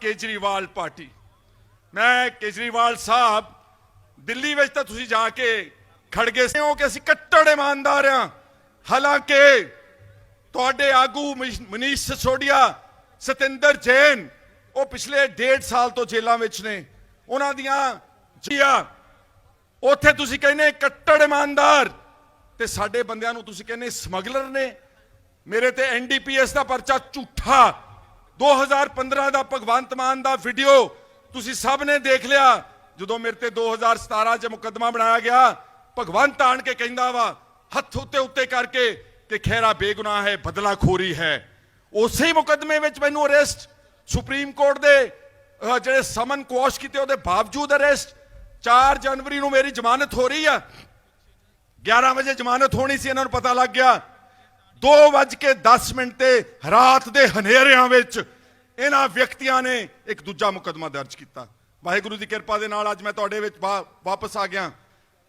Kejriwal party. ਮੈਂ ਕੇਜਰੀਵਾਲ ਸਾਹਿਬ, ਦਿੱਲੀ ਵਿੱਚ ਤਾਂ ਤੁਸੀਂ ਜਾ ਕੇ ਖੜ ਗਏ ਹੋ ਕਿ ਅਸੀਂ ਕੱਟੜ ਇਮਾਨਦਾਰ ਆ ਹਾਲਾਂਕਿ ਤੁਹਾਡੇ ਆਗੂ ਮਨੀਸ਼- ਮਨੀਸ਼ ਸਤਿੰਦਰ ਜੈਨ, ਉਹ ਪਿਛਲੇ ਡੇਢ ਸਾਲ ਤੋਂ ਜੇਲਾਂ ਵਿੱਚ ਨੇ। ਉਹਨਾਂ ਦੀਆਂ ਜੀਆ, ਉੱਥੇ ਤੁਸੀਂ ਕਹਿੰਦੇ ਕੱਟੜ ਇਮਾਨਦਾਰ, ਤੇ ਸਾਡੇ ਬੰਦਿਆਂ ਨੂੰ ਤੁਸੀਂ ਕਹਿੰਦੇ ਸਮਗਲਰ ਨੇ। ਮੇਰੇ ਤੇ ਐਨਡੀਪੀਐਸ ਦਾ ਪਰਚਾ ਝੂਠਾ। 2015 ਦਾ ਭਗਵੰਤ ਮਾਨ ਦਾ ਵੀਡੀਓ ਤੁਸੀਂ ਸਭ ਨੇ ਦੇਖ ਲਿਆ। ਜਦੋਂ ਮੇਰੇ ਤੇ 2017 ਚ ਮੁਕੱਦਮਾ ਬਣਾਇਆ ਗਿਆ, ਭਗਵੰਤ ਆਣ ਕੇ ਕਹਿੰਦਾ ਵਾ, ਹੱਥ ਉੱਤੇ ਉੱਤੇ ਕਰਕੇ ਕਿ ਖੈਰਾ ਬੇਗੁਨਾਹ ਹੈ, ਬਦਲਾਖੋਰੀ ਹੈ। ਉਸੇ ਮੁਕੱਦਮੇ ਵਿੱਚ ਮੈਨੂੰ ਅਰੈਸਟ ਸੁਪਰੀਮ ਕੋਰਟ ਦੇ ਜਿਹੜੇ ਸਮਨ ਕੁਆਸ਼ ਕੀਤੇ ਉਹਦੇ ਬਾਵਜੂਦ ਅਰੈਸਟ 4 ਜਨਵਰੀ ਨੂੰ ਮੇਰੀ ਜ਼ਮਾਨਤ ਹੋ ਰਹੀ ਆ। 11 ਵਜੇ ਜ਼ਮਾਨਤ ਹੋਣੀ ਸੀ, ਇਹਨਾਂ ਨੂੰ ਪਤਾ ਲੱਗ ਗਿਆ। 2:10 ਮਿੰਟ ਤੇ ਰਾਤ ਦੇ ਹਨੇਰਿਆਂ ਵਿੱਚ ਇਹਨਾਂ ਵਿਅਕਤੀਆਂ ਨੇ ਇੱਕ ਦੂਜਾ ਮੁਕੱਦਮਾ ਦਰਜ ਕੀਤਾ। ਵਾਹਿਗੁਰੂ ਦੀ ਕਿਰਪਾ ਦੇ ਨਾਲ ਅੱਜ ਮੈਂ ਤੁਹਾਡੇ ਵਿੱਚ ਵਾਪਸ ਆ ਗਿਆ।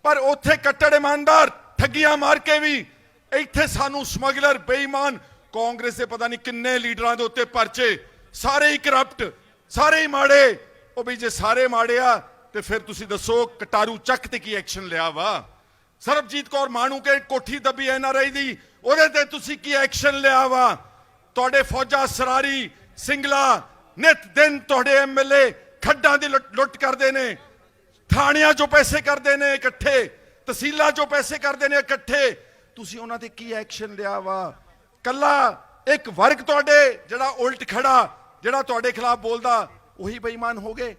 ਪਰ ਉੱਥੇ ਕੱਟੜ ਇਮਾਨਦਾਰ ਠੱਗੀਆਂ ਮਾਰ ਕੇ ਵੀ ਇੱਥੇ ਸਾਨੂੰ ਸਮਗਲਰ, ਬੇਈਮਾਨ, ਕਾਂਗਰਸ ਦੇ ਪਤਾ ਨਹੀਂ ਕਿੰਨੇ ਲੀਡਰਾਂ ਦੇ ਉੱਤੇ ਪਰਚੇ, ਸਾਰੇ ਹੀ ਕਰਪਟ ਸਾਰੇ ਹੀ ਮਾੜੇ। ਉਹ ਵੀ ਜੇ ਸਾਰੇ ਮਾੜੇ ਆ ਤੇ ਫਿਰ ਤੁਸੀਂ ਦੱਸੋ ਕਟਾਰੂ ਚੱਕ ਤੇ ਕੀ ਐਕਸ਼ਨ ਲਿਆ ਵਾ? ਸਰਬਜੀਤ ਕੌਰ ਮਾਣੂ ਕੇ ਕੋਠੀ ਦੱਬੀ ਐਨਆਰਆਈ ਦੀ, ਉਹਦੇ ਤੇ ਤੁਸੀਂ ਕੀ ਐਕਸ਼ਨ ਲਿਆ ਵਾ? ਤੁਹਾਡੇ ਫੌਜਾ ਸਰਾਰੀ ਸਿੰਗਲਾ ਨਿਤ ਦਿਨ ਤੁਹਾਡੇ ਐਮਐਲਏ ਖੱਡਾਂ ਦੀ ਲੁੱਟ ਕਰਦੇ ਨੇ, ਥਾਣਿਆਂ ਚੋਂ ਪੈਸੇ ਕਰਦੇ ਨੇ ਇਕੱਠੇ, ਤਹਿਸੀਲਾਂ ਚੋਂ ਪੈਸੇ ਕਰਦੇ ਨੇ ਇਕੱਠੇ। ਤੁਸੀਂ ਉਹਨਾਂ ਤੇ ਕੀ ਐਕਸ਼ਨ ਲਿਆ ਵਾ? ਕੱਲਾ ਇੱਕ ਵਰਗ ਤੁਹਾਡੇ, ਜਿਹੜਾ ਉਲਟ ਖੜਾ, ਜਿਹੜਾ ਤੁਹਾਡੇ ਖਿਲਾਫ ਬੋਲਦਾ, ਉਹੀ ਬੇਈਮਾਨ ਹੋ ਗਏ।